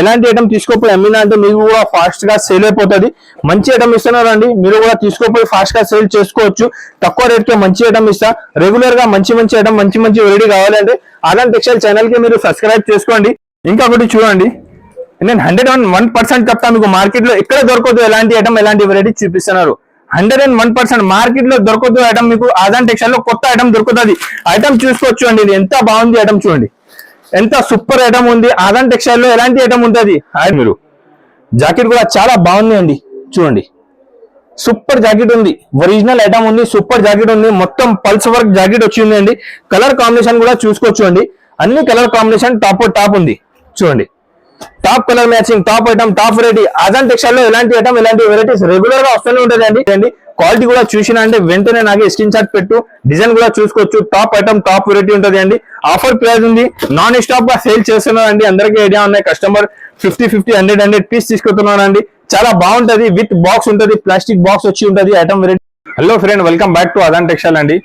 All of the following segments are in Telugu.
ఎలాంటి ఐటమ్ తీసుకోపోయి అమ్మినా అంటే మీకు కూడా ఫాస్ట్గా సేల్ అయిపోతుంది. మంచి ఐటమ్ ఇస్తున్నారండి మీరు కూడా తీసుకోపోయి ఫాస్ట్గా సేల్ చేసుకోవచ్చు. తక్కువ రేట్కి మంచి ఐటమ్ ఇస్తా. రెగ్యులర్గా మంచి మంచి ఐటమ్ మంచి మంచి వెరైటీ కావాలంటే ఆదాన్ టెక్స్టైల్ ఛానల్కి మీరు సబ్స్క్రైబ్ చేసుకోండి. ఇంకొకటి చూడండి. నేను హండ్రెడ్ వన్ వన్ పర్సెంట్ చెప్తా మీకు మార్కెట్లో ఎక్కడ దొరకదు ఎలాంటి ఐటమ్ ఎలాంటి వెరైటీ చూపిస్తున్నారు. హండ్రెడ్ అండ్ వన్ పర్సెంట్ మార్కెట్లో దొరకదు ఐటమ్ మీకు ఆదాన్ టెక్స్టైల్లో కొత్త ఐటమ్ దొరుకుతుంది. ఐటమ్ చూసుకోవచ్చు అండి. ఇది ఎంత బాగుంది ఐటమ్ చూడండి. ఎంత సూపర్ ఐటమ్ ఉంది. ఆదాన్ టెక్స్టైల్లో ఎలాంటి ఐటమ్ ఉంటుంది? హాయ్ మీరు. జాకెట్ కూడా చాలా బాగుంది అండి. చూడండి. సూపర్ జాకెట్ ఉంది. ఒరిజినల్ ఐటమ్ ఉంది. సూపర్ జాకెట్ ఉంది. మొత్తం పల్స్ వర్క్ జాకెట్ వచ్చింది అండి. కలర్ కాంబినేషన్ కూడా చూసుకోవచ్చు అండి అన్ని కలర్ కాంబినేషన్ టాప్ టాప్ ఉంది. చూడండి. Top colour matching top item top variety. Ajan టెక్స్టైల్లో ఎలాంటి ఐటమ్ ఎలాంటి వెరైటీస్ రెగ్యులర్గా వస్తూనే ఉంటుంది అండి క్వాలిటీ కూడా చూసినా అంటే వెంటనే నాకు స్క్రీన్ షాట్ పెట్టు డిజైన్ కూడా చూసుకోవచ్చు టాప్ ఐటమ్ టాప్ వెరైటీ ఉంటుంది అండి. ఆఫర్ ప్రైస్ ఉంది. నాన్ స్టాప్గా సేల్ చేస్తున్నారు అండి. అందరికీ ఐడియా ఉన్నాయి. Customer fifty fifty hundred hundred piece తీసుకుంటున్నానండి చాలా బాగుంటది. విత్ బాక్స్ ఉంటుంది. ప్లాస్టిక్ బాక్స్ వచ్చి ఉంటది. Item variety hello friend welcome back to Adan textile అండి.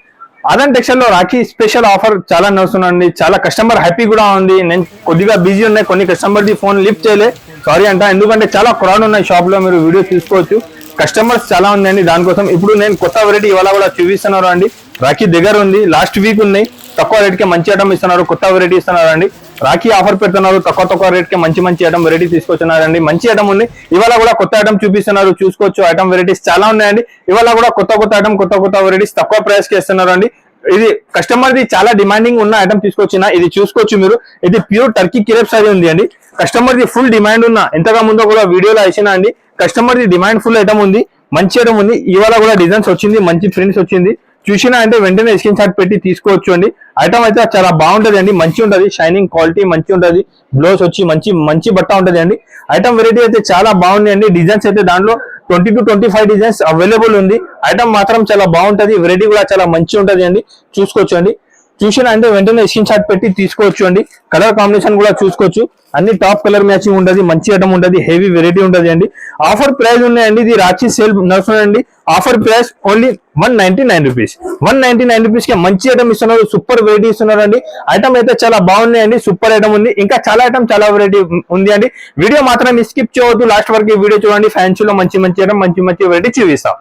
అదాన్ టెక్స్టైల్లో రాఖీ స్పెషల్ ఆఫర్ చాలా నడుస్తుందండి. చాలా కస్టమర్ హ్యాపీ కూడా ఉంది. నేను కొద్దిగా బిజీ ఉన్నాయి. కొన్ని కస్టమర్ ది ఫోన్ లిఫ్ట్ చేయలే. సారీ అంట. ఎందుకంటే చాలా క్రౌడ్ ఉన్నాయి షాప్లో. మీరు వీడియో తీసుకోవచ్చు కస్టమర్స్ చాలా ఉందండి దానికోసం ఇప్పుడు నేను కొత్త వెరైటీ ఇవాళ కూడా చూపిస్తున్నారు అండి. రాఖీ దగ్గర ఉంది. లాస్ట్ వీక్ ఉన్నాయి. తక్కువ రేట్కే మంచి ఐటమ్ ఇస్తున్నారు. కొత్త వెరైటీ ఇస్తున్నారు అండి. రాఖీ ఆఫర్ పెడుతున్నారు. తక్కువ తక్కువ రేట్కి మంచి మంచి ఐటమ్ వెరైటీ తీసుకొచ్చున్నారండి మంచి ఐటమ్ ఉంది. ఇవాళ కూడా కొత్త ఐటమ్ చూపిస్తున్నారు. చూసుకోవచ్చు. ఐటమ్ వెరైటీస్ చాలా ఉన్నాయండి. ఇవాళ కూడా కొత్త కొత్త ఐటమ్ కొత్త కొత్త వెరైటీస్ తక్కువ ప్రైస్కి ఇస్తున్నారు అండి. ఇది కస్టమర్ ది చాలా డిమాండింగ్ ఉన్న ఐటమ్ తీసుకొచ్చిన ఇది చూసుకోవచ్చు మీరు. ఇది ప్యూర్ టర్కీ కిరెప్ సారీ ఉంది అండి. కస్టమర్ ది ఫుల్ డిమాండ్ ఉన్న ఎంతగా ముందో కూడా వీడియోలో వేసిన అండి. కస్టమర్ ది డిమాండ్ ఫుల్ ఐటమ్ ఉంది మంచి ఐటమ్ ఉంది. ఇవాళ కూడా డిజైన్స్ వచ్చింది మంచి ప్రింట్స్ వచ్చింది. చూసినా అంటే వెంటనే స్క్రీన్ షాట్ పెట్టి తీసుకోవచ్చు అండి. ఐటమ్ అయితే చాలా బాగుంటది అండి మంచి ఉంటది. షైనింగ్ క్వాలిటీ మంచి ఉంటది. బ్లౌజ్ వచ్చి మంచి మంచి బట్ట ఉంటది అండి. ఐటమ్ వెరైటీ అయితే చాలా బాగుంది అండి. డిజైన్స్ అయితే దాంట్లో twenty two twenty five designs available ఉంది. ఐటమ్ మాత్రం చాలా బాగుంటది. వెరైటీ కూడా చాలా మంచి ఉంటది అండి. చూసుకోవచ్చు అండి. చూసిన అంటే వెంటనే స్క్రీన్ షాట్ పెట్టి తీసుకోవచ్చు అండి. కలర్ కాంబినేషన్ కూడా చూసుకోవచ్చు. అన్ని టాప్ కలర్ మ్యాచింగ్ ఉండదు మంచి ఐటమ్ ఉండదు హెవీ వెరైటీ ఉండదు అండి. ఆఫర్ ప్రైస్ ఉన్నాయండి ఇది రాచి సేల్ నడుస్తుందండి. Offer price only one ninety nine rupees one ninety nine రూపీస్కి మంచి ఐటమ్ ఇస్తున్నారు సూపర్ వెరైటీ ఇస్తున్నారు అండి. ఐటమ్ అయితే చాలా బాగున్నాయండి సూపర్ ఐటమ్ ఉంది. ఇంకా చాలా ఐటమ్ చాలా వెరైటీ ఉంది అండి. వీడియో మాత్రం స్కిప్ చేయవద్దు. లాస్ట్ వరకు వీడియో చూడండి. ఫ్యాన్సీలో మంచి మంచి ఐటమ్ మంచి మంచి వెరైటీ చూపిస్తాం.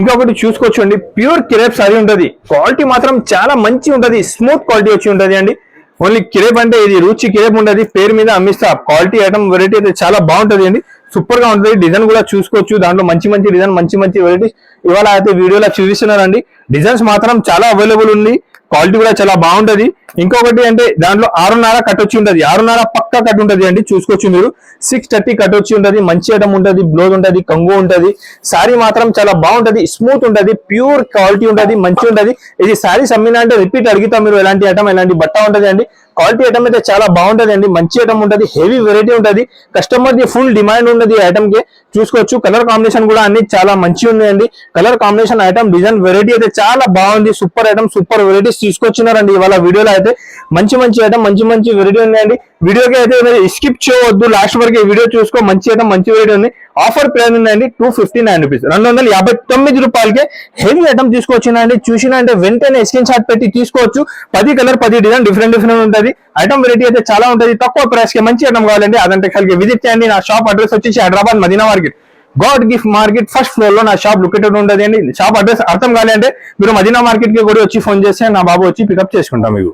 ఇంకొకటి చూసుకోవచ్చు అండి ప్యూర్ కిరేప్ సారీ ఉంటది. క్వాలిటీ మాత్రం చాలా మంచి ఉంటుంది. స్మూత్ క్వాలిటీ వచ్చి ఉంటుంది అండి. ఓన్లీ కిరేప్ అంటే ఇది రుచి కిరేప్ ఉండదు. పేరు మీద అమ్మిస్తా. క్వాలిటీ ఐటమ్ వెరైటీ అయితే చాలా బాగుంటుంది అండి. సూపర్గా ఉంటుంది. డిజైన్ కూడా చూసుకోవచ్చు. దాంట్లో మంచి మంచి డిజైన్ మంచి మంచి వెరైటీస్ ఇవాళ అయితే వీడియోలో చూపిస్తున్నారండి డిజైన్స్ మాత్రం చాలా అవైలబుల్ ఉంది. క్వాలిటీ కూడా చాలా బాగుంటది. ఇంకొకటి అంటే దాంట్లో ఆరున్నర కట్ వచ్చి ఉంటది. ఆరున్నర పక్క కట్ ఉంటది అండి. చూసుకోవచ్చు మీరు. సిక్స్ థర్టీ కట్ వచ్చి ఉంటది. మంచి ఐటమ్ ఉంటది. బ్లౌజ్ ఉంటది. కంగు ఉంటది. సారీ మాత్రం చాలా బాగుంటది. స్మూత్ ఉంటది. ప్యూర్ క్వాలిటీ ఉంటది. మంచి ఉంటది. ఇది సారీ అమ్మినా అంటే రిపీట్ అడుగుతాం మీరు. ఎలాంటి ఐటమ్ ఎలాంటి బట్ట ఉంటది అండి. క్వాలిటీ ఐటమ్ అయితే చాలా బాగుంటది అండి మంచి ఐటమ్ ఉంటుంది హెవీ వెరైటీ ఉంటది. కస్టమర్ ది ఫుల్ డిమాండ్ ఉన్నది ఐటమ్కి. చూసుకోవచ్చు కలర్ కాంబినేషన్ కూడా అన్ని చాలా మంచి ఉన్నాయండి. Colour combination item design variety అయితే చాలా బాగుంది. సూపర్ ఐటమ్ సూపర్ వెరైటీస్ తీసుకొచ్చినారండి ఇవాళ వీడియోలో అయితే. మంచి మంచి ఐటమ్ మంచి మంచి వెరైటీ ఉన్నాయండి. వీడియోకి అయితే స్కిప్ చేయవద్దు. లాస్ట్ వరకు ఈ వీడియో చూసుకో. మంచి అయితే మంచి వెరైటీ ఉంది. ఆఫర్ ప్రైస్ ఉందండి. టూ ఫిఫ్టీ నైన్ రూపీస్ రెండు వందల యాభై తొమ్మిది రూపాయలకి హెవీ ఐటమ్ తీసుకొచ్చిందండి. చూసినా అంటే వెంటనే స్క్రీన్ షాట్ పెట్టి తీసుకోవచ్చు. పది కలర్ పది డిజైన్ డిఫరెంట్ డిఫరెంట్ ఉంటుంది. ఐటమ్ వెరైటీ అయితే చాలా ఉంటుంది. తక్కువ ప్రైస్కి మంచి ఐటమ్ కావాలండి అదంటే కలిగి విజిట్ చేయండి. నా షాప్ అడ్రస్ వచ్చేసి Hyderabad Madina market. God gift market first ఫ్లోర్లో నా షాప్ లొకేటెడ్ ఉంటుంది అండి షాప్ అడ్రస్ అర్థం కాలేదంటే మీరు మదీనా మార్కెట్కి కూడా వచ్చి ఫోన్ చేస్తే నా బాబు వచ్చి పికప్ చేసుకుంటాం మీకు.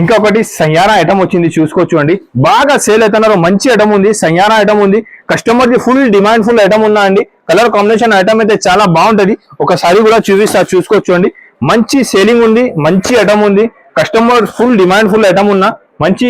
ఇంకొకటి సయ్యారా ఐటమ్ వచ్చింది చూసుకోవచ్చు అండి. బాగా సేల్ అవుతున్నారు మంచి ఐటమ్ ఉంది సయ్యారా ఐటమ్ ఉంది. కస్టమర్కి ఫుల్ డిమాండ్ ఫుల్ ఐటమ్ ఉన్నా అండి. కలర్ కాంబినేషన్ ఐటమ్ అయితే చాలా బాగుంటది. ఒకసారి కూడా చూపిస్తా చూసుకోవచ్చు అండి. మంచి సేలింగ్ ఉంది మంచి ఐటమ్ ఉంది. Customer full demand full item ఉన్నా మంచి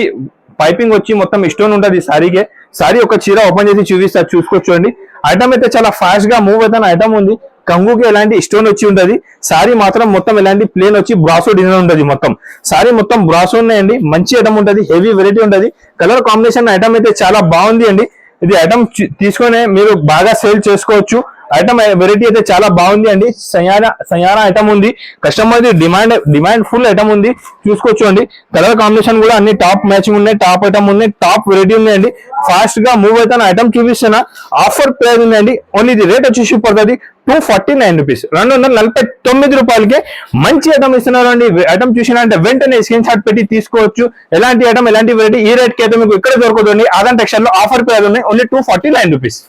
పైపింగ్ వచ్చి మొత్తం స్టోన్ ఉంటది సారీకే. సారీ ఒక చీర ఓపెన్ చేసి చూపిస్తా చూసుకోవచ్చు అండి. ఐటమ్ అయితే చాలా ఫాస్ట్గా మూవ్ అవుతున్న ఐటమ్ ఉంది. కంగుకి ఎలాంటి స్టోన్ వచ్చి ఉంటది సారీ మాత్రం మొత్తం ఎలాంటి ప్లేన్ వచ్చి బ్రాసో డిజైన్ ఉంటుంది మొత్తం. సారీ మొత్తం బ్రాసో ఉన్నాయండి మంచి ఐటమ్ ఉంటుంది. హెవీ వెరైటీ ఉంటది. కలర్ కాంబినేషన్ ఐటమ్ అయితే చాలా బాగుంది అండి. ఇది ఐటమ్ తీసుకొని మీరు బాగా సేల్ చేసుకోవచ్చు. ఐటమ్ వెరైటీ eh, అయితే చాలా బాగుంది అండి. సయానా సయానా ఐటమ్ ఉంది. Customer demand demand full item ఉంది. చూసుకోవచ్చు అండి. కలర్ కాంబినేషన్ కూడా అన్ని టాప్ మ్యాచింగ్ ఉన్నాయి టాప్ ఐటమ్ ఉన్నాయి టాప్ వెరైటీ ఉన్నాయండి ఫాస్ట్గా మూవ్ అయితే ఐటమ్ చూపిస్తున్నా ఆఫర్ ప్రైస్ ఉందండి ఓన్లీ ఇది రేట్ వచ్చేసి పడుతుంది టూ ఫార్టీ నైన్ రూపీస్ రెండు వందల నలభై తొమ్మిది రూపాయలకే మంచి ఐటమ్ ఇస్తున్నారు అండి. ఐటమ్ చూసినంటే వెంటనే స్క్రీన్ షాట్ పెట్టి తీసుకోవచ్చు. ఎలాంటి ఐటమ్ ఎలాంటి వెరైటీ ఈ రేట్కి అయితే మీకు ఇక్కడ దొరుకుతుంది ఆదాన్ టెక్స్టైల్లో ఆఫర్ ప్రైస్ ఉన్నాయి only two forty nine rupees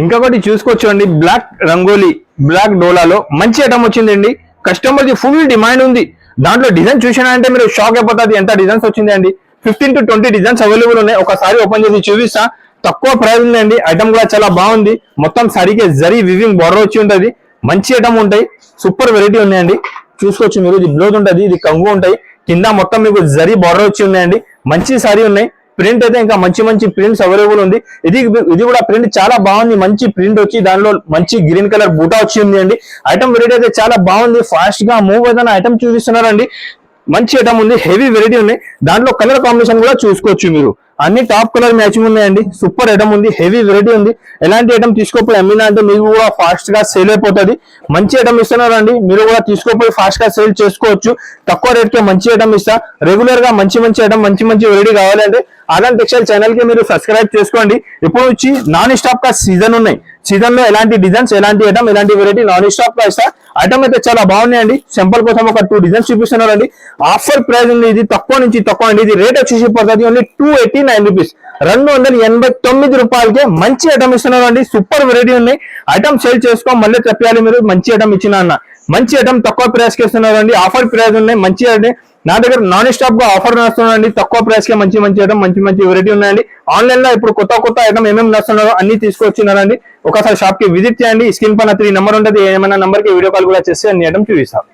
ఇంకొకటి చూసుకోవచ్చు అండి బ్లాక్ రంగోలీ బ్లాక్ డోలాలో మంచి ఐటమ్ వచ్చిందండి. కస్టమర్కి ఫుల్ డిమాండ్ ఉంది. దాంట్లో డిజైన్ చూసినా అంటే మీరు షాక్ అయిపోతుంది ఎంత డిజైన్స్ వచ్చింది అండి fifteen to twenty designs available ఉన్నాయి. ఒకసారి ఓపెన్ చేసి చూపిస్తా. తక్కువ ప్రైస్ ఉందండి. ఐటమ్ కూడా చాలా బాగుంది. మొత్తం సరిగ్గా జరీ వివింగ్ బోర్డర్ వచ్చి ఉంటుంది. మంచి ఐటమ్ ఉంటాయి. సూపర్ వెరైటీ ఉన్నాయండి. చూసుకోవచ్చు మీరు. ఇది బ్లౌజ్ ఉంటుంది ఇది కంగు ఉంటాయి కింద మొత్తం మీకు జరీ బోర్డర్ వచ్చి ఉన్నాయండి. మంచి సారీ ఉన్నాయి. ప్రింట్ అయితే ఇంకా మంచి మంచి ప్రింట్స్ అవైలబుల్ ఉంది. ఇది ఇది కూడా ప్రింట్ చాలా బాగుంది. మంచి ప్రింట్ వచ్చి దానిలో మంచి గ్రీన్ కలర్ బూటా వచ్చింది అండి ఐటమ్ వెరైటీ అయితే చాలా బాగుంది. ఫాస్ట్గా మూవ్ అయితే ఐటమ్ చూపిస్తున్నారండి. మంచి ఐటమ్ ఉంది హెవీ వెరైటీ ఉన్నాయి. దాంట్లో కలర్ కాంబినేషన్ కూడా చూసుకోవచ్చు మీరు. అన్ని టాప్ కలర్ మ్యాచింగ్ ఉన్నాయండి. సూపర్ ఐటమ్ ఉంది హెవీ వెరైటీ ఉంది. ఎలాంటి ఐటమ్ తీసుకోపోయి అమ్మినా అంటే మీకు కూడా ఫాస్ట్గా సేల్ అయిపోతుంది. మంచి ఐటమ్ ఇస్తున్నారండి. మీరు కూడా తీసుకోపోయి ఫాస్ట్గా సేల్ చేసుకోవచ్చు. తక్కువ రేట్కి మంచి ఐటమ్ ఇస్తా. రెగ్యులర్గా మంచి మంచి ఐటమ్ మంచి మంచి వెరైటీ కావాలంటే ఆదాన్ టెక్స్టైల్ ఛానల్కి మీరు సబ్స్క్రైబ్ చేసుకోండి. ఇప్పుడు వచ్చి నాన్ స్టాప్గా సీజన్ ఉన్నాయి. సీజన్లో ఎలాంటి డిజైన్స్ ఎలాంటి ఐటమ్ ఎలాంటి variety non stop price item అయితే చాలా బాగున్నాయండి. సింపుల్ కోసం ఒక టూ డిజైన్స్ చూపిస్తున్నారండి. ఆఫర్ ప్రైస్ ఉంది. ఇది తక్కువ నుంచి తక్కువ అండి. ఇది రేట్ వచ్చేసి పడుతుంది only two eighty nine rupees రెండు వందల ఎనభై తొమ్మిది రూపాయలకే మంచి ఐటమ్ ఇస్తున్నారండి. సూపర్ వెరైటీ ఉన్నాయి ఐటమ్ సేల్ చేసుకో మళ్ళీ చెప్పాలి మీరు. మంచి ఐటమ్ ఇచ్చిన అన్న. మంచి ఐటమ్ తక్కువ ప్రైస్కి ఇస్తున్నారండి. ఆఫర్ ప్రైస్ ఉన్నాయి. మంచి ఐటమ్ నా దగ్గర నాన్ స్టాప్గా ఆఫర్ నడుస్తున్నాయండి. తక్కువ ప్రైస్కి మంచి మంచి ఐటమ్ మంచి మంచి వెరైటీ ఉన్నాయండి. ఆన్లైన్లో ఇప్పుడు కొత్త కొత్త ఐటమ్ ఏమేమి నడుస్తున్నారో అన్ని తీసుకొచ్చినారండి. ఒకసారి షాప్కి విజిట్ చేయండి. స్క్రీన్ పైన త్రీ నెంబర్ ఉంటుంది. ఏమైనా నెంబర్కి వీడియో కాల్ కూడా చేస్తే అన్ని ఐటమ్ చూపిస్తాం.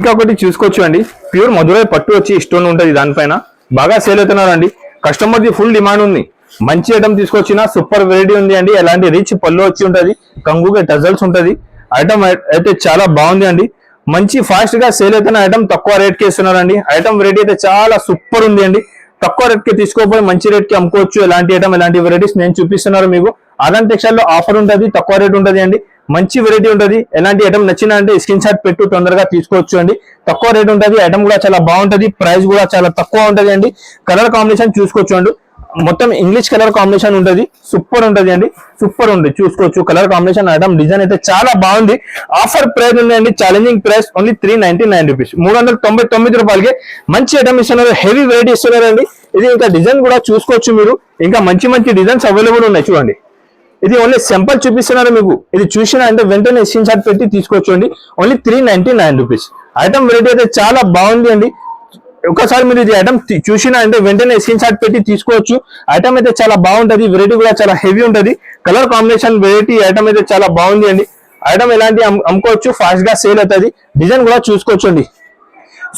ఇంకొకటి చూసుకోవచ్చు అండి. ప్యూర్ మధురై పట్టు వచ్చి స్టోన్ ఉంటుంది దానిపైన. బాగా సేల్ అవుతున్నారండి. కస్టమర్ ది ఫుల్ డిమాండ్ ఉంది. మంచి ఐటమ్ తీసుకొచ్చిన సూపర్ వెరైటీ ఉంది అండి. ఎలాంటి రిచ్ పళ్ళు వచ్చి ఉంటది. కంగుగా టజల్స్ ఉంటది. ఐటమ్ అయితే చాలా బాగుంది అండి. మంచి ఫాస్ట్గా సేల్ అవుతున్న ఐటమ్ తక్కువ రేట్కి ఇస్తున్నారండి. ఐటమ్ వెరైటీ అయితే చాలా సూపర్ ఉంది అండి. తక్కువ రేట్కి తీసుకోపోయి మంచి రేట్కి అమ్ముకోవచ్చు. ఎలాంటి ఐటమ్ ఎలాంటి వెరైటీస్ నేను చూపిస్తున్నారు మీకు. ఆదాన్ టెక్స్టైల్ ఆఫర్ ఉంటుంది తక్కువ రేట్ ఉంటుంది అండి. మంచి వెరైటీ ఉంటుంది. ఎలాంటి ఐటమ్ నచ్చిన అంటే స్క్రీన్ షాట్ పెట్టు తొందరగా తీసుకోవచ్చు అండి. తక్కువ రేట్ ఉంటుంది ఐటమ్ కూడా చాలా బాగుంటుంది. ప్రైస్ కూడా చాలా తక్కువ ఉంటుంది అండి. కలర్ కాంబినేషన్ చూసుకోవచ్చు అండి. మొత్తం ఇంగ్లీష్ కలర్ కాంబినేషన్ ఉంటుంది. సూపర్ ఉంటుంది అండి. సూపర్ ఉంది. చూసుకోవచ్చు. కలర్ కాంబినేషన్ ఐటమ్ డిజైన్ అయితే చాలా బాగుంది. ఆఫర్ ప్రైస్ ఉందండి. అండి challenging price only three ninety nine rupees మూడు వందల తొంభై తొమ్మిది రూపాయలకి మంచి ఐటమ్ ఇస్తున్నారు. హెవీ వెరైటీ ఇస్తున్నారండి. ఇది ఇంకా డిజైన్ కూడా చూసుకోవచ్చు మీరు. ఇంకా మంచి మంచి డిజైన్స్ అవైలబుల్ ఉన్నాయి చూడండి. ఇది ఓన్లీ సింపుల్ చూపిస్తున్నారు మీకు. ఇది చూసిన అంటే వెంటనే స్క్రీన్ షాట్ పెట్టి తీసుకోవచ్చండి. Only three ninety nine rupees item variety అయితే చాలా బాగుంది అండి. ఒకసారి మీరు ఇది ఐటమ్ చూసినా అంటే వెంటనే స్క్రీన్ షాట్ పెట్టి తీసుకోవచ్చు. ఐటమ్ అయితే చాలా బాగుంటది వెరైటీ కూడా చాలా హెవీ ఉంటది. కలర్ కాంబినేషన్ వెరైటీ ఐటమ్ అయితే చాలా బాగుంది అండి. ఐటమ్ ఎలాంటి అమ్ముకోవచ్చు ఫాస్ట్గా సేల్ అవుతుంది. డిజైన్ కూడా చూసుకోవచ్చు అండి.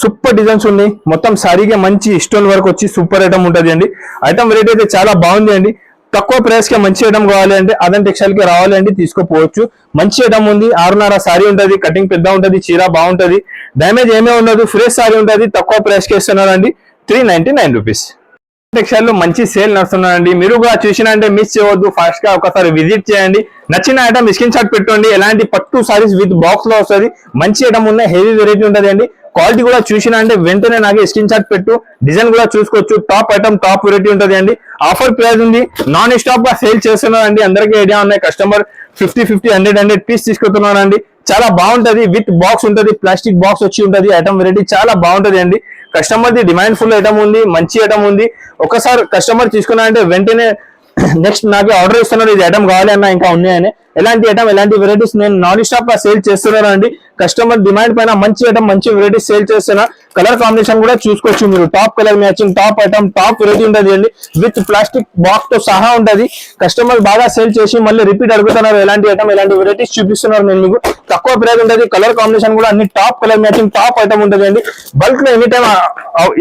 సూపర్ డిజైన్స్ ఉన్నాయి. మొత్తం సారీగా మంచి స్టోన్ వర్క్ వచ్చి సూపర్ ఐటమ్ ఉంటది అండి. ఐటమ్ వెరైటీ అయితే చాలా బాగుంది అండి. తక్కువ ప్రైస్కి మంచి ఐటమ్ కావాలి అంటే అదన్ టెక్స్టైల్కి రావాలి అంటే తీసుకోపోవచ్చు. మంచి ఐటమ్ ఉంది ఆరున్నర సారీ ఉంటది కటింగ్ పెద్ద ఉంటది చీర బాగుంటది. డ్యామేజ్ ఏమే ఉండదు ఫ్రెష్ సారీ ఉంటది తక్కువ ప్రైస్కి ఇస్తున్నారండి త్రీ నైన్టీ నైన్ రూపీస్ టెక్స్టైల్లో మంచి సేల్ నడుస్తున్నాయండి మీరు కూడా చూసినా అంటే మిస్ చేయవద్దు ఫాస్ట్గా ఒకసారి విజిట్ చేయండి. నచ్చిన ఐటమ్ స్క్రీన్ షాట్ పెట్టుకోండి ఎలాంటి పట్టు సారీస్ విత్ బాక్స్లో వస్తుంది మంచి ఐటమ్ ఉన్నాయి హెవీ వెరైటీ ఉంటుంది అండి. క్వాలిటీ కూడా చూసినా అంటే వెంటనే నాకు స్క్రీన్ షాట్ పెట్టు డిజైన్ కూడా చూసుకోవచ్చు. టాప్ ఐటమ్ టాప్ వెరైటీ ఉంటుంది అండి. ఆఫర్ ప్రైస్ ఉంది. నాన్ స్టాప్గా సేల్ చేస్తున్నారండి అందరికీ ఐడియా ఉన్నాయి. Customer fifty fifty hundred hundred piece తీసుకుంటున్నానండి చాలా బాగుంటది. విత్ బాక్స్ ఉంటది. ప్లాస్టిక్ బాక్స్ వచ్చి ఉంటది. ఐటమ్ వెరైటీ చాలా బాగుంటది అండి. కస్టమర్ ది డిమాండ్ ఫుల్ ఐటమ్ ఉంది. మంచి ఐటమ్ ఉంది. ఒకసారి కస్టమర్ తీసుకున్నా అంటే వెంటనే నెక్స్ట్ నాకు ఆర్డర్ ఇస్తున్నారు ఇది ఐటమ్ కావాలి అన్న ఇంకా ఉన్నాయని. ఎలాంటి ఐటమ్ ఎలాంటి వెరైటీస్ నేను నాన్ స్టాప్గా సేల్ చేస్తున్నాను అండి కస్టమర్ డిమాండ్ పైన మంచి ఐటమ్ మంచి వెరైటీస్ సేల్ చేస్తున్నా కలర్ కాంబినేషన్ కూడా చూసుకోవచ్చు మీరు. Top colour matching top item top variety ఉంటుంది అండి. విత్ ప్లాస్టిక్ బాక్స్తో సహా ఉంటుంది. కస్టమర్ బాగా సేల్ చేసి మళ్ళీ రిపీట్ అడుగుతున్నారు ఎలాంటి ఐటమ్ ఎలాంటి వెరైటీస్ చూపిస్తున్నారు నేను మీకు. తక్కువ ప్రైస్ ఉంటుంది. కలర్ కాంబినేషన్ కూడా అన్ని top colour matching top item ఉంటుంది అండి. బల్క్లో ఎనీ టైమ్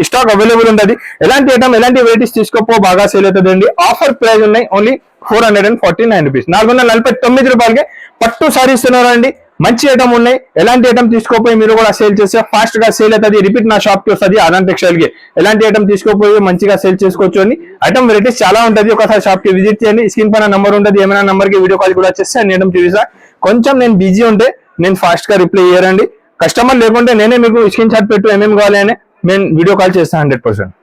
స్టాక్ అవైలబుల్ ఉంటుంది. ఎలాంటి ఐటమ్ ఎలాంటి వెరైటీస్ తీసుకోపో బాగా సేల్ అవుతుంది అండి. ఆఫర్ ప్రైస్ ఉన్నాయి. Only four hundred and forty nine rupees నాలుగు వందల నలభై తొమ్మిది రూపాయలకి పట్టు సారీ అండి మంచి ఐటమ్ ఉన్నాయి. ఎలాంటి ఐటమ్ తీసుకోపోయి మీరు కూడా సేల్ చేస్తే ఫాస్ట్గా సేల్ అవుతుంది రిపీట్ నా షాప్కి వస్తుంది అనంత కి ఎలాంటి ఐటమ్ తీసుకోపోయి మంచిగా సేల్ చేసుకోవచ్చు అని. ఐటమ్ వెరైటీస్ చాలా ఉంటుంది. ఒకసారి షాప్కి విజిట్ చేయండి. స్క్రీన్ పైన నంబర్ ఉంటుంది. ఏమైనా నంబర్కి వీడియో కాల్ కూడా చేస్తే అన్ని ఐటమ్ చూపిస్తా కొంచెం నేను బిజీ ఉంటే నేను ఫాస్ట్గా రిప్లై చేయరండి. కస్టమర్ లేకుంటే నేనే మీకు స్క్రీన్ షాట్ పెట్టు ఏమేమి కావాలి అని నేను వీడియో కాల్ చేస్తాను హండ్రెడ్ పర్సెంట్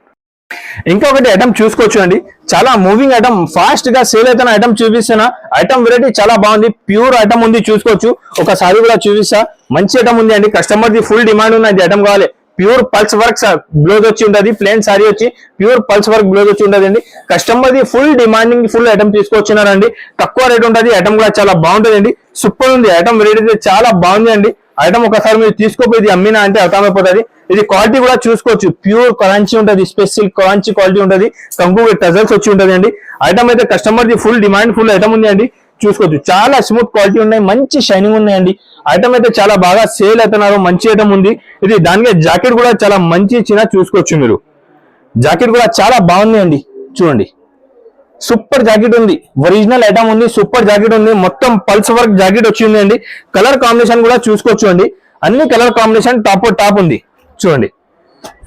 ఇంకొకటి ఐటమ్ చూసుకోవచ్చు అండి చాలా మూవింగ్ ఐటమ్ ఫాస్ట్గా సేల్ అవుతున్న ఐటమ్ చూపిస్తున్న ఐటమ్ వెరైటీ చాలా బాగుంది. ప్యూర్ ఐటమ్ ఉంది చూసుకోవచ్చు. ఒకసారి కూడా చూపిస్తా. మంచి ఐటమ్ ఉంది అండి. కస్టమర్ ది ఫుల్ డిమాండ్ ఉన్నది ఐటమ్ కావాలి. ప్యూర్ పల్స్ వర్క్ బ్లౌజ్ వచ్చి ఉంటది. ప్లేన్ సారీ వచ్చి ప్యూర్ పల్స్ వర్క్ బ్లౌజ్ వచ్చి ఉంటది అండి. Customer the full demanding full item తీసుకొచ్చినారండి. తక్కువ రేట్ ఉంటది. ఐటమ్ కూడా చాలా బాగుంటది అండి సూపర్ ఉంది. ఐటమ్ వెరైటీ చాలా బాగుంది అండి. ఐటమ్ ఒకసారి మీరు తీసుకోపోయి ఇది అమ్మినా అంటే అర్థమైపోతుంది ఇది క్వాలిటీ కూడా చూసుకోవచ్చు. ప్యూర్ కరాంచి ఉంటుంది స్పెషల్ కరాంచి క్వాలిటీ ఉంటుంది కంకు టజల్స్ వచ్చి ఉంటుంది అండి. ఐటమ్ అయితే customer the full demand full item ఉంది అండి. చూసుకోవచ్చు. చాలా స్మూత్ క్వాలిటీ ఉన్నాయి మంచి షైనింగ్ ఉన్నాయండి ఐటమ్ అయితే చాలా బాగా సేల్ అవుతున్నారు మంచి ఐటమ్ ఉంది. ఇది దానికి జాకెట్ కూడా చాలా మంచి ఇచ్చిన చూసుకోవచ్చు మీరు. జాకెట్ కూడా చాలా బాగుంది అండి చూడండి. సూపర్ జాకెట్ ఉంది. ఒరిజినల్ ఐటమ్ ఉంది సూపర్ జాకెట్ ఉంది. మొత్తం పల్స్ వర్క్ జాకెట్ వచ్చింది అండి కలర్ కాంబినేషన్ కూడా చూసుకోవచ్చు అండి. అన్ని కలర్ కాంబినేషన్ టాప్ టాప్ ఉంది. చూడండి.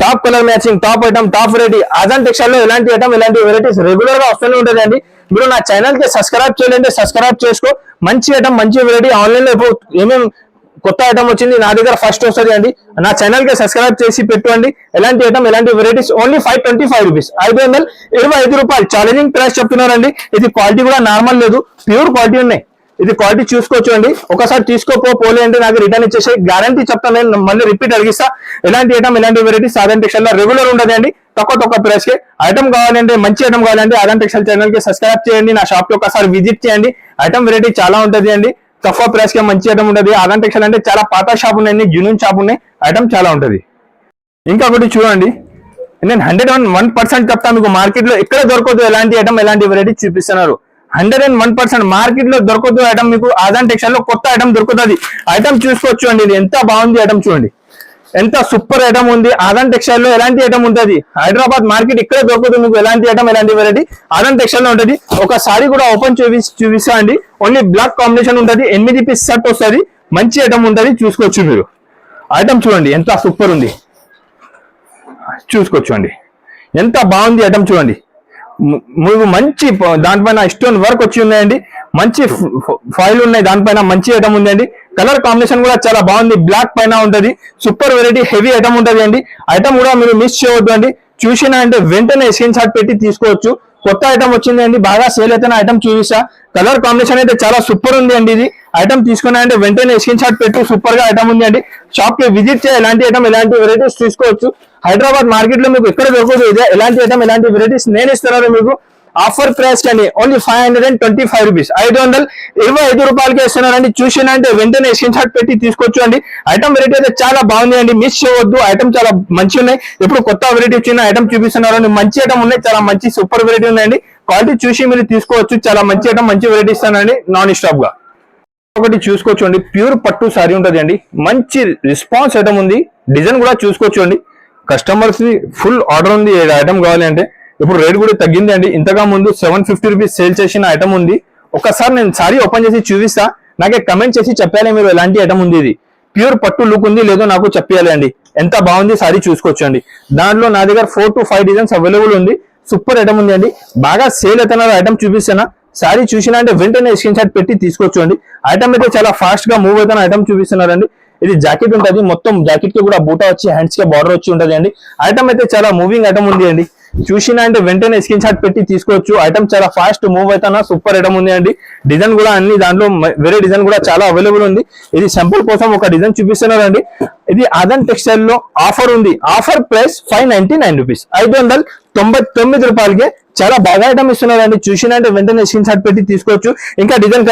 Top colour matching top item top variety అజాన్ టెక్స్టైల్లో ఎలాంటి ఐటమ్ ఎలాంటి వెరైటీస్ రెగ్యులర్గా వస్తూనే ఉంటుంది అండి. మీరు నా ఛానల్కి సబ్స్క్రైబ్ చేయాలంటే సబ్స్క్రైబ్ చేసుకో. మంచి ఐటమ్ మంచి వెరైటీ ఆన్లైన్లో ఏమేమి కొత్త ఐటమ్ వచ్చింది నా దగ్గర ఫస్ట్ వస్తుంది అండి. నా ఛానల్కి సబ్స్క్రైబ్ చేసి పెట్టండి ఎలాంటి ఐటమ్ ఎలాంటి varieties only five twenty five rupees ఐదు వందల ఇరవై ఐదు రూపాయలు. ఛాలెంజింగ్ ప్రైస్ చెప్తున్నారండి. ఇది క్వాలిటీ కూడా నార్మల్ లేదు. ప్యూర్ క్వాలిటీ ఉన్నాయి. ఇది క్వాలిటీ చూసుకోవచ్చు అండి. ఒకసారి తీసుకోపో పోలే అంటే నాకు రిటర్న్ ఇచ్చేసి గ్యారంటీ చెప్తాను నేను మళ్ళీ రిపీట్ అడిగిస్తా. ఎలాంటి ఐటమ్ ఎలాంటి వెరైటీస్ ఆదాన్ టెక్స్టైల్లో రెగ్యులర్ ఉండదు అండి. తక్కువ తక్కువ ప్రైస్కి. ఐటమ్ కావాలంటే మంచి ఐటమ్ కావాలంటే ఆదాన్ టెక్స్టైల్ ఛానల్కి సబ్స్క్రైబ్ చేయండి. నా షాప్కి ఒకసారి విజిట్ చేయండి. ఐటమ్ వెరైటీ చాలా ఉంటుంది అండి. తక్కువ ప్రైస్కి మంచి ఐటమ్ ఉంటుంది. ఆదాన్ టెక్స్టైల్ అంటే చాలా పాత షాప్ ఉన్నాయి జునూన్ షాప్ ఉన్నాయి. ఐటమ్ చాలా ఉంటుంది. ఇంకొకటి చూడండి. నేను హండ్రెడ్ వన్ వన్ పర్సెంట్ చెప్తాను మీకు మార్కెట్లో ఎక్కడ దొరకదు ఎలాంటి ఐటమ్ ఎలాంటి వెరైటీ చూపిస్తున్నారు. హండ్రెడ్ అండ్ వన్ పర్సెంట్ మార్కెట్లో దొరకదు ఐటమ్ మీకు ఆదాన్ టెక్స్టైల్లో కొత్త ఐటమ్ దొరుకుతుంది. ఐటమ్ చూసుకోవచ్చు అండి ఇది ఎంత బాగుంది ఐటమ్ చూడండి. ఎంత సూపర్ ఐటమ్ ఉంది. ఆదాన్ టెక్స్టైల్లో ఎలాంటి ఐటమ్ ఉంటుంది? హైదరాబాద్ మార్కెట్ ఇక్కడే దొరుకుతుంది. మీకు ఎలాంటి ఐటమ్ ఎలాంటి వెరైటీ ఆదాన్ టెక్స్టైల్లో ఉంటుంది. ఒక సారీ కూడా ఓపెన్ చూపి చూపిస్తా అండి ఓన్లీ బ్లాక్ కాంబినేషన్ ఉంటుంది. ఎనిమిది పీస్ షర్ట్ వస్తుంది. మంచి ఐటమ్ ఉంటుంది. చూసుకోవచ్చు మీరు. ఐటమ్ చూడండి. ఎంత సూపర్ ఉంది. చూసుకోవచ్చు అండి. ఎంత బాగుంది ఐటమ్ చూడండి. మీకు మంచి దానిపైన స్టోన్ వర్క్ వచ్చి ఉన్నాయండి మంచి ఫైల్ ఉన్నాయి దానిపైన మంచి ఐటమ్ ఉందండి. కలర్ కాంబినేషన్ కూడా చాలా బాగుంది బ్లాక్ పైన ఉంటది. సూపర్ వెరైటీ హెవీ ఐటమ్ ఉంటది అండి. ఐటమ్ కూడా మీరు మిస్ చేయవద్దు అండి. చూసినా అంటే వెంటనే స్క్రీన్ షాట్ పెట్టి తీసుకోవచ్చు. కొత్త ఐటమ్ వచ్చింది అండి బాగా సేల్ అయితే ఐటమ్ చూపిస్తా. కలర్ కాంబినేషన్ అయితే చాలా సూపర్ ఉంది అండి ఇది. ఐటమ్ తీసుకున్నా అంటే వెంటనే స్క్రీన్ షాట్ పెట్టు సూపర్గా ఐటమ్ ఉంది అండి షాప్కి విజిట్ చేయ ఎలాంటి ఐటమ్ ఎలాంటి వెరైటీస్ తీసుకోవచ్చు. హైదరాబాద్ మార్కెట్లో మీకు ఎక్కడ దొరకదు ఇదే. ఎలాంటి ఐటమ్ ఎలాంటి వెరైటీస్ నేను ఇస్తున్నాను మీకు. ఆఫర్ ప్రైస్ కండి only five hundred and twenty five rupees ఐదు వందలు ఇరవై ఐదు రూపాయలకి ఇస్తున్నారండి చూసినా అంటే వెంటనే స్క్రీన్ షాట్ పెట్టి తీసుకోవచ్చు అండి. ఐటమ్ వెరైటీ అయితే చాలా బాగుంది అండి మిస్ చేయవద్దు. ఐటమ్ చాలా మంచి ఉన్నాయి. ఇప్పుడు కొత్త వెరైటీ వచ్చిన ఐటమ్ చూపిస్తున్నారు మంచి ఐటమ్ ఉన్నాయి. చాలా మంచి సూపర్ వెరైటీ ఉన్నాయండి క్వాలిటీ చూసి మీరు తీసుకోవచ్చు. చాలా మంచి ఐటమ్ మంచి వెరైటీ ఇస్తానండి. నాన్ స్టాప్గా. ఒకటి చూసుకోవచ్చు అండి ప్యూర్ పట్టు సారీ ఉంటుంది అండి. మంచి రెస్పాన్స్ ఐటమ్ ఉంది. డిజైన్ కూడా చూసుకోవచ్చు అండి కస్టమర్స్ని ఫుల్ ఆర్డర్ ఉంది ఐటమ్ కావాలి అంటే. ఇప్పుడు రేట్ కూడా తగ్గింది అండి. ఇంతగా ముందు సెవెన్ ఫిఫ్టీ రూపీస్ సేల్ చేసిన ఐటమ్ ఉంది. ఒకసారి నేను సారీ ఓపెన్ చేసి చూపిస్తా. నాకే కమెంట్ చేసి చెప్పాలి మీరు ఎలాంటి ఐటమ్ ఉంది ఇది. ప్యూర్ పట్టు లుక్ ఉంది లేదో నాకు చెప్పాలి అండి. ఎంత బాగుంది సారీ చూసుకోవచ్చు అండి దాంట్లో నా దగ్గర four to five designs available ఉంది. సూపర్ ఐటమ్ ఉంది అండి. బాగా సేల్ అవుతున్నారు ఐటమ్ చూపిస్తానా సారీ చూసినా అంటే వెంటనే స్క్రీన్ షాట్ పెట్టి తీసుకొచ్చండి ఐటమ్ అయితే చాలా ఫాస్ట్గా మూవ్ అవుతున్న ఐటమ్ చూపిస్తున్నారండి. ఇది జాకెట్ ఉంటుంది. మొత్తం జాకెట్కి కూడా బూటా వచ్చి హ్యాండ్స్కి బార్డర్ వచ్చి ఉంటది అండి ఐటమ్ అయితే చాలా మూవింగ్ ఐటమ్ ఉంది అండి. చూసినా అంటే వెంటనే స్క్రీన్ షాట్ పెట్టి తీసుకోవచ్చు. ఐటమ్ చాలా ఫాస్ట్ మూవ్ అవుతానా సూపర్ ఐటమ్ ఉంది అండి. డిజైన్ కూడా అన్ని దాంట్లో వేరే డిజైన్ కూడా చాలా అవైలబుల్ ఉంది. ఇది సింపుల్ కోసం ఒక డిజైన్ చూపిస్తున్నారండి. ఇది అదన్ టెక్స్టైల్లో ఆఫర్ ఉంది. Offer price five ninety nine rupees ఐదు వందల తొంభై తొమ్మిది రూపాయలకే చాలా బాగా ఐటమ్ ఇస్తున్నారండి. చూసినంటే వెంటనే స్క్రీన్ షాట్ పెట్టి తీసుకోవచ్చు. ఇంకా డిజైన్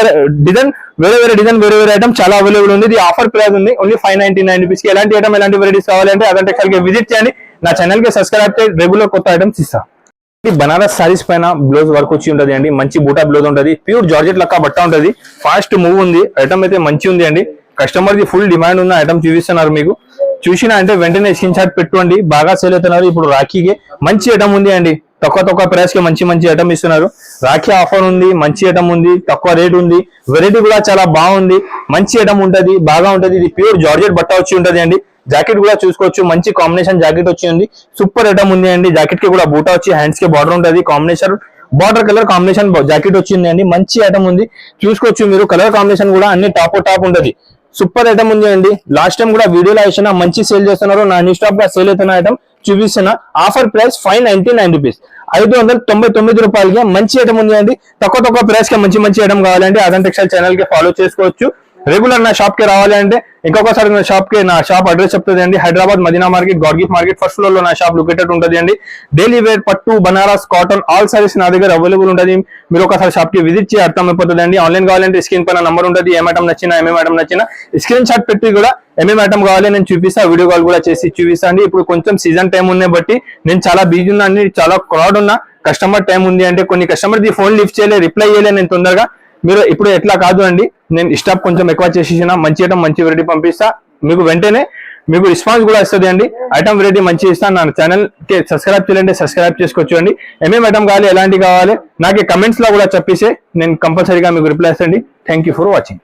డిజైన్ వేరే వేరే డిజైన్ వేరే వేరే ఐటమ్ చాలా అవైలబుల్ ఉంది. ఇది ఆఫర్ ప్రైస్ ఉంది. Only five ninety nine rupees ఎలాంటి ఐటమ్ ఎలాంటి వెరైటీస్ కావాలంటే అదంటే కలిగి విజిట్ చేయండి. నా ఛానల్కి సబ్స్క్రైబ్ అయితే రెగ్యులర్ కొత్త ఐటమ్స్ ఇస్తా. ఇది బనారస్ సారీస్ పైన బ్లౌజ్ వర్క్ వచ్చి ఉంటది అండి. మంచి బూటా బ్లౌజ్ ఉంటుంది. ప్యూర్ జార్జెట్ లక్క బట్ట ఉంటుంది. ఫాస్ట్ మూవ్ ఉంది. ఐటమ్ అయితే మంచి ఉంది అండి. కస్టమర్కి ఫుల్ డిమాండ్ ఉన్న ఐటమ్ చూపిస్తున్నారు మీకు. చూసినా అంటే వెంటనే స్క్రీన్ షాట్ పెట్టుకోండి. బాగా సేల్ అవుతున్నారు. ఇప్పుడు రాఖీకి మంచి ఐటమ్ ఉంది అండి. తక్కువ తక్కువ ప్రైస్కి మంచి మంచి ఐటమ్ ఇస్తున్నారు. రాఖీ ఆఫర్ ఉంది. మంచి ఐటమ్ ఉంది. తక్కువ రేట్ ఉంది. వెరైటీ కూడా చాలా బాగుంది. మంచి ఐటమ్ ఉంటది. బాగా ఉంటది. ఇది ప్యూర్ జార్జెట్ బట్ట వచ్చి ఉంటది అండి. జాకెట్ కూడా చూసుకోవచ్చు. మంచి కాంబినేషన్ జాకెట్ వచ్చి ఉంది. సూపర్ ఐటమ్ ఉంది అండి. జాకెట్కి కూడా బూటా వచ్చి హ్యాండ్స్కి బార్డర్ ఉంటుంది. Combination border colour combination jacket వచ్చింది అండి. మంచి ఐటమ్ ఉంది. చూసుకోవచ్చు మీరు. కలర్ కాంబినేషన్ కూడా అన్ని టాప్ టాప్ ఉంటుంది. సూపర్ ఐటమ్ ఉంది అండి. లాస్ట్ టైం కూడా వీడియోలో వేసిన మంచి సేల్ చేస్తున్నారు. నా న్యూ స్టాప్గా సేల్ అవుతున్న ఐటమ్ చూపిస్తున్న. Offer price five ninety nine rupees ఐదు వందల తొంభై తొమ్మిది రూపాయలకి మంచి ఐటమ్ ఉంది అండి. తక్కువ తక్కువ ప్రైస్కి మంచి మంచి ఐటమ్ కావాలంటే అదన్ టెక్స్టైల్ ఛానల్కి ఫాలో చేసుకోవచ్చు. రెగ్యులర్ నా షాప్కి రావాలి అంటే ఇంకొకసారి నా షాప్కి నా షాప్ అడ్రస్ చెప్తుంది అండి. హైదరాబాద్ మదీనా మార్కెట్ గార్గిఫ్ మార్కెట్ ఫస్ట్ ఫ్లోర్లో నా షాప్ లొకేటెడ్ ఉంటుంది అండి. డైలీ వేర్ పట్టు బనారస్ కాటన్ ఆల్ సారీస్ నా దగ్గర అవైలబుల్ ఉంటుంది. మీరు ఒకసారి షాప్కి విజిట్ చేసి అయిపోతుంది అండి. ఆన్లైన్ కావాలంటే స్క్రీన్ పైన నంబర్ ఉంటుంది. ఏ ఐటమ్ నచ్చినా ఏమేమి ఐటమ్ నచ్చినా స్క్రీన్ షాట్ పెట్టి కూడా ఏమేమి ఐటమ్ కావాలి నేను చూపిస్తా వీడియో కాల్ కూడా చేసి చూపిస్తా అండి. ఇప్పుడు కొంచెం సీజన్ టైం ఉన్నాయి బట్టి నేను చాలా బిజీ ఉన్నా అండి చాలా క్రౌడ్ ఉన్నా కస్టమర్ టైం ఉంది అంటే కొన్ని కస్టమర్ ది ఫోన్ లిఫ్ట్ చేయలే రిప్లై చేయలే నేను తొందరగా మీరు ఇప్పుడు ఎట్లా కాదు అండి. నేను స్టాప్ కొంచెం ఎక్కువ చేసేసిన మంచి ఐటమ్ మంచి వెరైటీ పంపిస్తా. మీకు వెంటనే మీకు రెస్పాన్స్ కూడా వస్తుంది అండి. ఐటమ్ వెరైటీ మంచి ఇస్తాను నా ఛానల్కి సబ్స్క్రైబ్ చేయాలంటే సబ్స్క్రైబ్ చేసుకోవచ్చు అండి. ఏమేమి ఐటమ్ కావాలి ఎలాంటి కావాలి నాకు కమెంట్స్లో కూడా చెప్పేసి నేను కంపల్సరీగా మీకు రిప్లై ఇస్తాండి థ్యాంక్ యూ ఫర్ వాచింగ్